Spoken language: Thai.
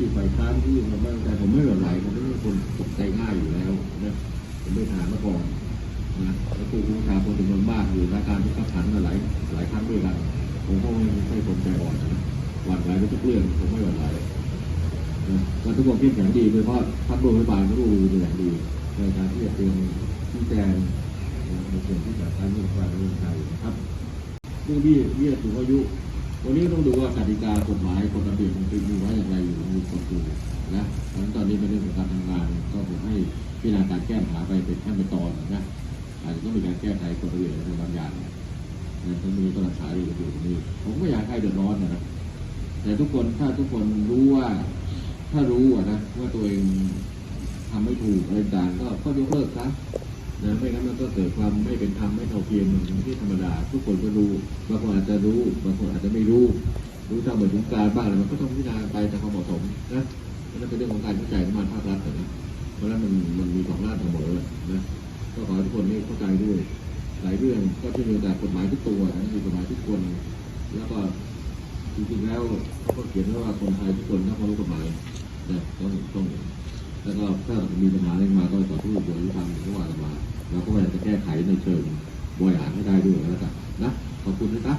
ที่ฝ่ายค้านที่ผมไม่แต่ผมไม่หวั่นไหวผมไม่ใช่คนตกใจง่ายอยู่แล้วนะผมไม่ทหารมาก่อนนะแล้วผู้ผู้ชาคนจำนวนมากอยู่ในการที่ขับขันมาหลายหลายครั้งด้วยกันผมก็ไม่ใช่คนใจอ่อนนะหวั่นไหวไปทุกเรื่องผมไม่หวั่นไหวนะก็ทุกคนเข้มแข็งดีโดยเฉพาะพักโรงพยาบาลก็รู้เป็นอย่างดีในการที่จะเตรียมชี้แจงในส่วนที่จะการเมืองการเมืองไทยนะครับเรื่องเบี้ยเบี้ยสูงอายุ วันนี้ต้องดูว่ากติกากฎหมายกฎระเบียบมันเป็นมีไว้อย่างไร พิจารณาการแก้ปัญหาไปเป็นขั้นเป็นตอนนะอาจจะต้องมีการแก้ไขกฎระเบียบอะไรบางอย่างนะต้องมีก็รักษาอยู่อยู่ตรงนี้ ผมไม่อยากให้เดือดร้อนนะครับแต่ทุกคนถ้าทุกคนรู้ว่าถ้ารู้อะนะว่าตัวเองทำไม่ถูกอะไรต่างก็ก็ยกเลิกซะนะไม่งั้นมันก็เกิดความไม่เป็นธรรมไม่เท่าเทียมมันไม่ใช่ธรรมดา ทุกคนก็รู้บางคนอาจจะรู้บางคนอาจจะไม่รู้ รู้ท่าเหมือนถึงการบ้างอะไรมันก็ต้องพิจารณาไปแต่ความเหมาะสมนะนั่นเป็นเรื่องของการเข้าใจของมันภาครัฐ เพราะฉะนั้นมันมันมีสองด้านเสมอนะก็ขอให้ทุกคนนี่เข้าใจด้วย หลายเรื่องก็ที่มีแต่กฎหมายทุกตัวนะมีกฎหมายทุกคน แล้วก็จริงๆแล้วเขาก็เขียนไว้ว่าคนไทยทุกคนต้องเคารพกฎหมายนะต้องต้องแล้วก็ถ้ามีปัญหาอะไรมาก็ต่อสู้โดยที่ทำก็ว่ากันมาเราก็พยายามจะแก้ไขในเชิงบริหารให้ได้ด้วยแล้วกันนะขอบคุณนะครับ